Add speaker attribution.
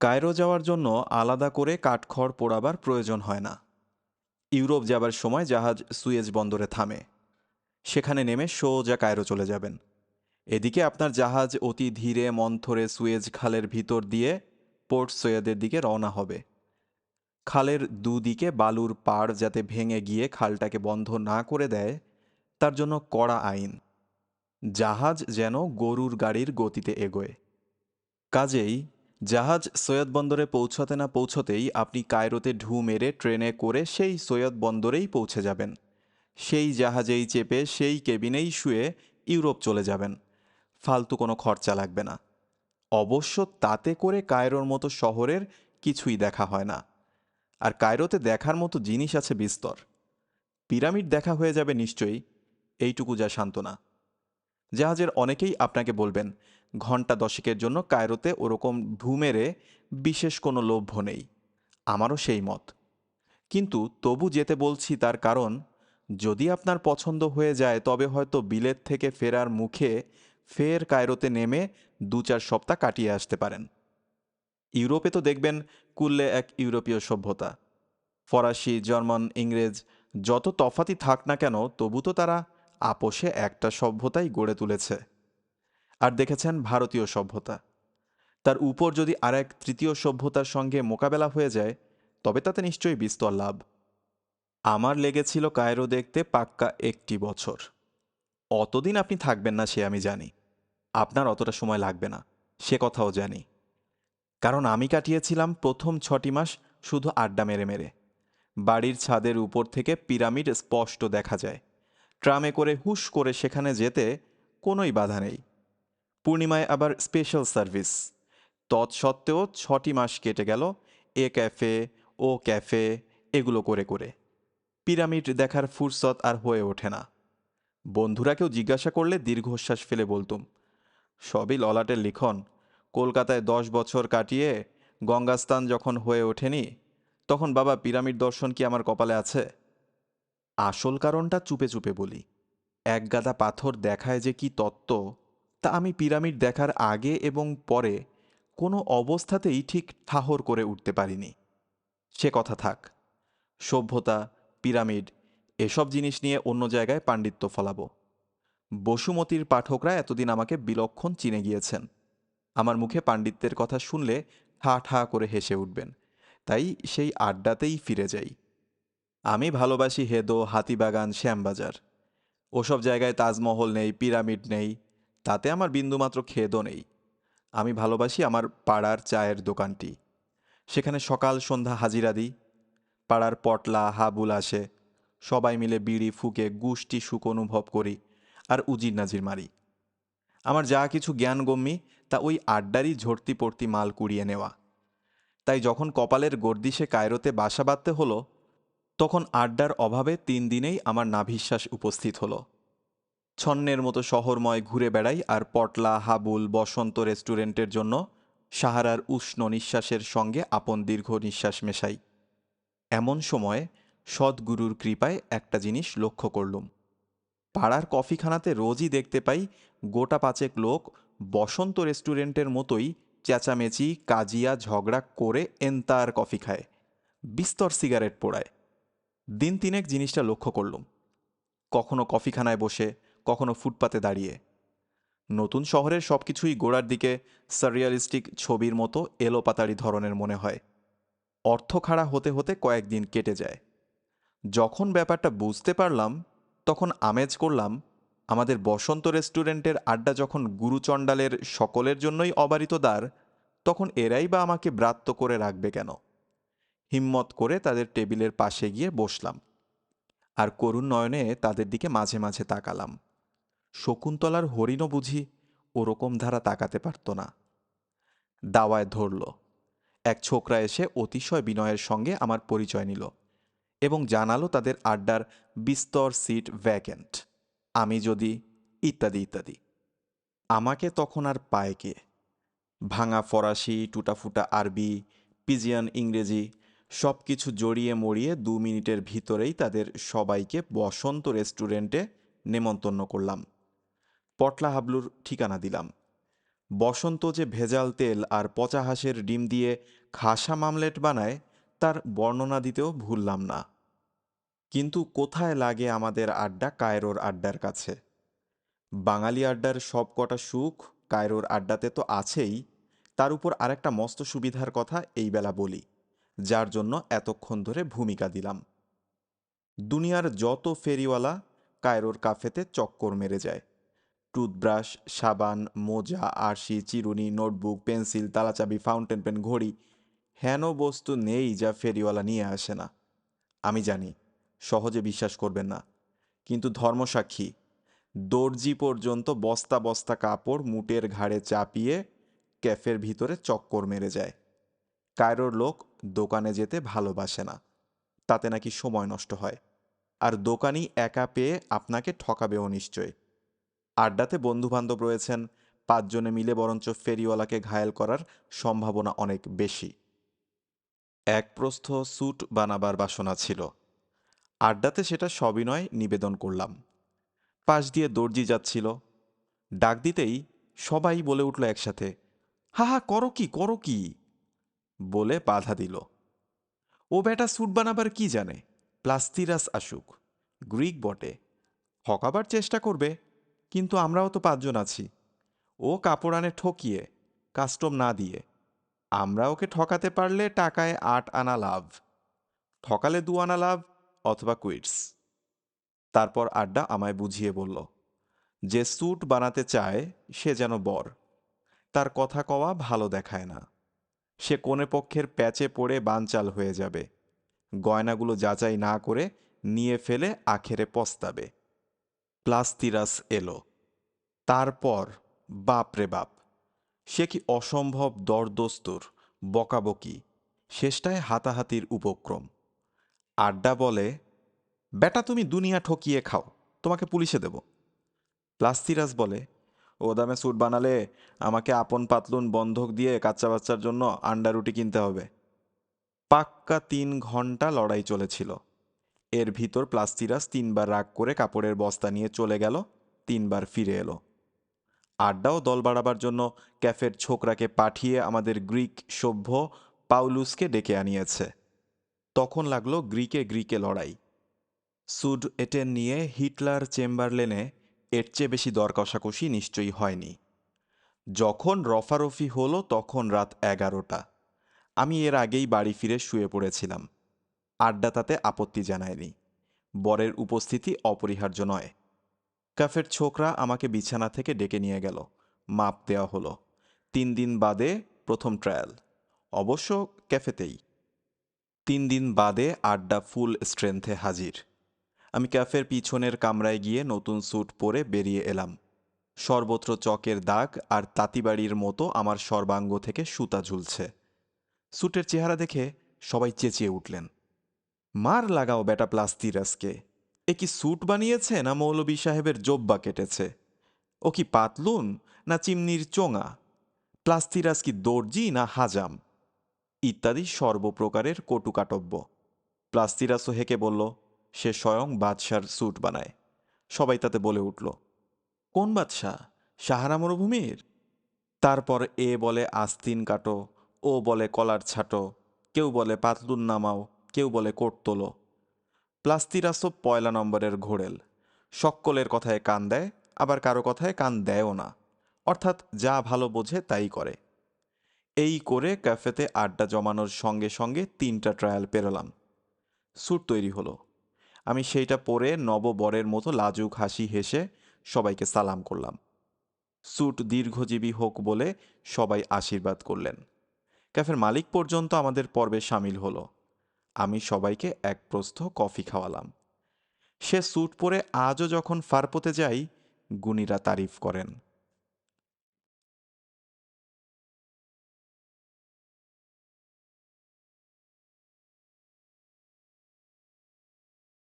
Speaker 1: Cairo যাওয়ার জন্য আলাদা করে কাঠখড় পোড়াবার প্রয়োজন হয় না। ইউরোপ যাবার সময় জাহাজ সুয়েজ বন্দরে থামে। সেখানে নেমে সোজা কায়রো চলে যাবেন। এদিকে আপনার জাহাজ অতি ধীরে মন্থরে সুয়েজ খালের ভিতর দিয়ে পোর্ট সৈয়দের দিকে রওনা হবে। খালের দুদিকে বালুর পাড় যাতে ভেঙে গিয়ে খালটাকে বন্ধ না করে দেয়, তার জন্য কড়া আইন। জাহাজ যেন গরুর গাড়ির গতিতে এগোয়। কাজেই জাহাজ সৈয়দ বন্দরে পৌঁছতে না পৌঁছতেই আপনি কায়রোতে ঢু মেরে ট্রেনে করে সেই সৈয়দ বন্দরেই পৌঁছে যাবেন। সেই জাহাজেই চেপে সেই কেবিনেই শুয়ে ইউরোপ চলে যাবেন। ফালতু কোনো খরচা লাগবে না। অবশ্য তাতে করে কায়রোর মতো শহরের কিছুই দেখা হয় না। আর কায়রোতে দেখার মতো জিনিস আছে বিস্তর। পিরামিড দেখা হয়ে যাবে নিশ্চয়ই। এইটুকু যা সান্ত্বনা। জাহাজের অনেকেই আপনাকে বলবেন ঘণ্টা দশেকের জন্য কায়রোতে ওরকম ঢু মেরে বিশেষ কোনো লভ্য নেই। আমারও সেই মত। কিন্তু তবু যেতে বলছি তার কারণ, যদি আপনার পছন্দ হয়ে যায়, তবে হয়তো বিলেত থেকে ফেরার মুখে ফের কায়রোতে নেমে দু চার সপ্তাহ কাটিয়ে আসতে পারেন। ইউরোপে তো দেখবেন কুল্লে এক ইউরোপীয় সভ্যতা। ফরাসি, জার্মান, ইংরেজ যত তফাতি থাক না কেন, তবু তো তারা আপোষে একটা সভ্যতাই গড়ে তুলেছে। আর দেখেছেন ভারতীয় সভ্যতা। তার উপর যদি আর এক তৃতীয় সভ্যতার সঙ্গে মোকাবেলা হয়ে যায়, তবে তাতে নিশ্চয়ই বিস্তর লাভ। আমার লেগেছিল কায়রো দেখতে পাক্কা একটি বছর। অতদিন আপনি থাকবেন না সে আমি জানি। আপনার অতটা সময় লাগবে না, সে কথাও জানি। কারণ আমি কাটিয়েছিলাম প্রথম ছটি মাস শুধু আড্ডা মেরে মেরে। বাড়ির ছাদের উপর থেকে পিরামিড স্পষ্ট দেখা যায়। ট্রামে করে হুশ করে সেখানে যেতে কোনোই বাধা নেই। পূর্ণিমায় আবার স্পেশাল সার্ভিস তৎসত্ত্বেও ছটি মাস কেটে গেল এ ক্যাফে, ও ক্যাফে, এগুলো করে করে। পিরামিড দেখার ফুরসত আর হয়ে ওঠে না। বন্ধুরাকেও জিজ্ঞাসা করলে দীর্ঘশ্বাস ফেলে বলতুম। সবই ললাটের লিখন। কলকাতায় দশ বছর কাটিয়ে গঙ্গাস্থান যখন হয়ে ওঠেনি, তখন বাবা পিরামিড দর্শন কি আমার কপালে আছে? আসল কারণটা চুপে চুপে বলি। এক গাদা পাথর দেখায় যে কি তত্ত্ব, তা আমি পিরামিড দেখার আগে এবং পরে কোনো অবস্থাতেই ঠিক ঠাহর করে উঠতে পারিনি। সে কথা থাক। সভ্যতা, পিরামিড, এসব জিনিস নিয়ে অন্য জায়গায় পাণ্ডিত্য ফলাবো। বসুমতীর পাঠকরা এতদিন আমাকে বিলক্ষণ চিনে গিয়েছেন। আমার মুখে পাণ্ডিত্যের কথা শুনলে ঠা ঠা করে হেসে উঠবেন। তাই সেই আড্ডাতেই ফিরে যাই। আমি ভালোবাসি হেদো, হাতিবাগান, শ্যামবাজার। ওসব জায়গায় তাজমহল নেই, পিরামিড নেই, তাতে আমার বিন্দুমাত্র খেদও নেই। আমি ভালোবাসি আমার পাড়ার চায়ের দোকানটি। সেখানে সকাল সন্ধ্যা হাজিরা দিই। পাড়ার পটলা, হাবুল আসে। সবাই মিলে বিড়ি ফুকে গুষ্টি সুখ অনুভব করি আর উজির নাজির মারি। আমার যা কিছু জ্ঞানগম্যি, তা ওই আড্ডারই ঝর্তি পড়তি মাল কুড়িয়ে নেওয়া। তাই যখন কপালের গর্দিশে কায়রোতে বাসা বাঁধতে হলো তখন আড্ডার অভাবে তিন দিনেই আমার নাভিশ্বাস উপস্থিত হলো। ছন্নের মতো শহরময় ঘুরে বেড়াই আর পটলা, হাবুল, বসন্ত রেস্টুরেন্টের জন্য সাহারার উষ্ণ নিঃশ্বাসের সঙ্গে আপন দীর্ঘ নিঃশ্বাস মেশাই। এমন সময় সদ্গুরুর কৃপায় একটা জিনিস লক্ষ্য করলুম। পাড়ার কফিখানাতে রোজই দেখতে পাই গোটা পাঁচেক লোক বসন্ত রেস্টুরেন্টের মতোই চেঁচামেচি, কাজিয়া, ঝগড়া করে এন্তার কফি খায়, বিস্তর সিগারেট পোড়ায়। দিন তিনেক জিনিসটা লক্ষ্য করলুম। কখনো কফিখানায় বসে, কখনো ফুটপাতে দাঁড়িয়ে। নতুন শহরের সব কিছুই গোড়ার দিকে সারিয়ালিস্টিক ছবির মতো এলোপাতাড়ি ধরনের মনে হয়। অর্থ খাড়া হতে হতে কয়েকদিন কেটে যায়। যখন ব্যাপারটা বুঝতে পারলাম, তখন আমেজ করলাম, আমাদের বসন্ত রেস্টুরেন্টের আড্ডা যখন গুরুচণ্ডালের সকলের জন্যই অবারিত দ্বার, তখন এরাই বা আমাকে ব্রাত্য করে রাখবে কেন? হিম্মত করে তাদের টেবিলের পাশে গিয়ে বসলাম আর করুণ নয়নে তাদের দিকে মাঝে মাঝে তাকালাম। শকুন্তলার হরিণও বুঝি ওরকম ধারা তাকাতে পারত না। দাওয়ায় ধরল। এক ছোকরা এসে অতিশয় বিনয়ের সঙ্গে আমার পরিচয় নিল এবং জানালো তাদের আড্ডার বিস্তর সিট ভ্যাকেন্ট আমি যদি ইত্যাদি ইত্যাদি। আমাকে তখন আর পায় কে? ভাঙা ফরাসি, টুটাফুটা আরবি, পিজিয়ান ইংরেজি সব কিছু জড়িয়ে মরিয়ে দু মিনিটের ভিতরেই তাদের সবাইকে বসন্ত রেস্টুরেন্টে নেমন্তন্ন করলাম। পটলা হাবলুর ঠিকানা দিলাম। বসন্ত যে ভেজাল তেল আর পচা হাঁসের ডিম দিয়ে খাসা মামলেট বানায়, তার বর্ণনা দিতেও ভুললাম না। কিন্তু কোথায় লাগে আমাদের আড্ডা কায়রোর আড্ডার কাছে? বাঙালি আড্ডার সব কটা সুখ কায়রোর আড্ডাতে তো আছেই, তার উপর আরেকটা মস্ত সুবিধার কথা এই বেলা বলি। যার জন্য এতক্ষণ ধরে ভূমিকা দিলাম। দুনিয়ার যত ফেরিওয়ালা কায়রোর কাফেতে চক্কর মেরে যায়। টুথব্রাশ, সাবান, মোজা, আরশি, চিরুনি, নোটবুক, পেন্সিল, তালাচাবি, ফাউন্টেন পেন, ঘড়ি, হেন বস্তু নেই যা ফেরিওয়ালা নিয়ে আসে না। আমি জানি, সহজে বিশ্বাস করবেন না। কিন্তু ধর্মসাক্ষী, দর্জি পর্যন্ত বস্তা বস্তা কাপড় মুটের ঘাড়ে চাপিয়ে ক্যাফের ভিতরে চক্কর মেরে যায়। কায়রোর লোক দোকানে যেতে ভালোবাসে না। তাতে নাকি সময় নষ্ট হয়। আর দোকানি একা পেয়ে আপনাকে ঠকাবেও নিশ্চয় আড্ডাতে বন্ধুবান্ধব রয়েছেন, পাঁচজনে মিলে বরঞ্চ ফেরিওয়ালাকে ঘায়েল করার সম্ভাবনা অনেক বেশি। এক প্রস্থ স্যুট বানাবার বাসনা ছিল। আড্ডাতে সেটা সবিনয় নিবেদন করলাম। পাশ দিয়ে দর্জি যাচ্ছিল। ডাক দিতেই সবাই বলে উঠল একসাথে, হা হা, করো কি করো কি? বলে বাধা দিল। ও বেটা স্যুট বানাবার কি জানে? প্লাস্তিরাস আসুক। গ্রিক বটে। ঠকাবার চেষ্টা করবে, কিন্তু আমরাও তো পাঁচজন আছি। ও কাপড় আনে ঠকিয়ে, কাস্টম না দিয়ে। আমরা ওকে ঠকাতে পারলে টাকায় আট আনা লাভ। ঠকালে দু আনা লাভ অথবা কুইটস। তারপর আড্ডা আমায় বুঝিয়ে বলল, যে স্যুট বানাতে চায়, সে যেন বর। তার কথা কওয়া ভালো দেখায় না। সে কোনে পক্ষের প্যাচে পড়ে বানচাল হয়ে যাবে। গয়নাগুলো যাচাই না করে নিয়ে ফেলে আখেরে পস্তাবে। প্লাস্তিরাস এলো। তারপর, বাপ রে বাপ, সে কি অসম্ভব দরদস্তুর, বকাবকি, শেষটায় হাতাহাতির উপক্রম। আড্ডা বলে, বেটা তুমি দুনিয়া ঠকিয়ে খাও, তোমাকে পুলিশে দেব। প্লাস্তিরাস বলে ও দামে স্যুট বানালে আমাকে আপন পাতলুন বন্ধক দিয়ে কাচ্চা বাচ্চার জন্য আন্ডা রুটি কিনতে হবে। পাক্কা তিন ঘণ্টা লড়াই চলেছিল। এর ভিতর প্লাস্তিরাস তিনবার রাগ করে কাপড়ের বস্তা নিয়ে চলে গেল, তিনবার ফিরে এলো। আড্ডাও দল বাড়াবার জন্য ক্যাফের ছোকরাকে পাঠিয়ে আমাদের গ্রিক সভ্য পাউলুসকে ডেকে আনিয়েছে। তখন লাগল গ্রিকে গ্রিকে লড়াই। সুড এটেন নিয়ে হিটলার চেম্বারলেনে এর চেয়ে বেশি দর কষাকষি নিশ্চয়ই হয়নি। যখন রফারফি হলো তখন রাত এগারোটা। আমি এর আগেই বাড়ি ফিরে শুয়ে পড়েছিলাম। আড্ডা তাতে আপত্তি জানায়নি। বরের উপস্থিতি অপরিহার্য নয়। কাফের ছোকরা আমাকে বিছানা থেকে ডেকে নিয়ে গেল। মাপ দেওয়া হলো। তিন দিন বাদে প্রথম ট্রায়াল। অবশ্য ক্যাফেতেই। তিন দিন বাদে আড্ডা ফুল স্ট্রেংথে হাজির। আমি ক্যাফের পিছনের কামরায় গিয়ে নতুন স্যুট পরে বেরিয়ে এলাম। সর্বত্র চকের দাগ আর তাঁতিবাড়ির মতো আমার সর্বাঙ্গ থেকে সুতা ঝুলছে। স্যুটের চেহারা দেখে সবাই চেঁচিয়ে উঠলেন। মার লাগাও বেটা প্লাস্তিরাসকে। এ কি স্যুট বানিয়েছে না মৌলবী সাহেবের জব্বা কেটেছে? ও কি পাতলুন না চিমনির চোঙা? প্লাস্তিরাস কি দর্জি না হাজাম? ইত্যাদি সর্বপ্রকারের কটুকাটব্য। প্লাস্তিরাসও হেঁকে বলল সে স্বয়ং বাদশার স্যুট বানায়। সবাই তাতে বলে উঠল, কোন বাদশাহ? সাহারা মরুভূমির? তারপর এ বলে আস্তিন কাটো, ও বলে, কলার ছাটো, কেউ বলে, পাতলুন নামাও, কেউ বলে, কোট তোলো। প্লাস্তিরাসও পয়লা নম্বরের ঘোড়েল। সকলের কথায় কান দেয়, আবার কারও কথায় কান দেয়ও না। অর্থাৎ যা ভালো বোঝে তাই করে। এই করে ক্যাফেতে আড্ডা জমানোর সঙ্গে সঙ্গে তিনটা ট্রায়াল পেরোলাম। স্যুট তৈরি হলো। আমি সেইটা পরে নববরের মতো লাজুক হাসি হেসে সবাইকে সালাম করলাম। স্যুট দীর্ঘজীবী হোক বলে সবাই আশীর্বাদ করলেন। ক্যাফের মালিক পর্যন্ত আমাদের পর্বে সামিল হলো। আমি সবাইকে এক প্রস্থ কফি খাওয়ালাম। সে স্যুট পরে আজও যখন ফারপোতে যাই, গুণীরা তারিফ করেন।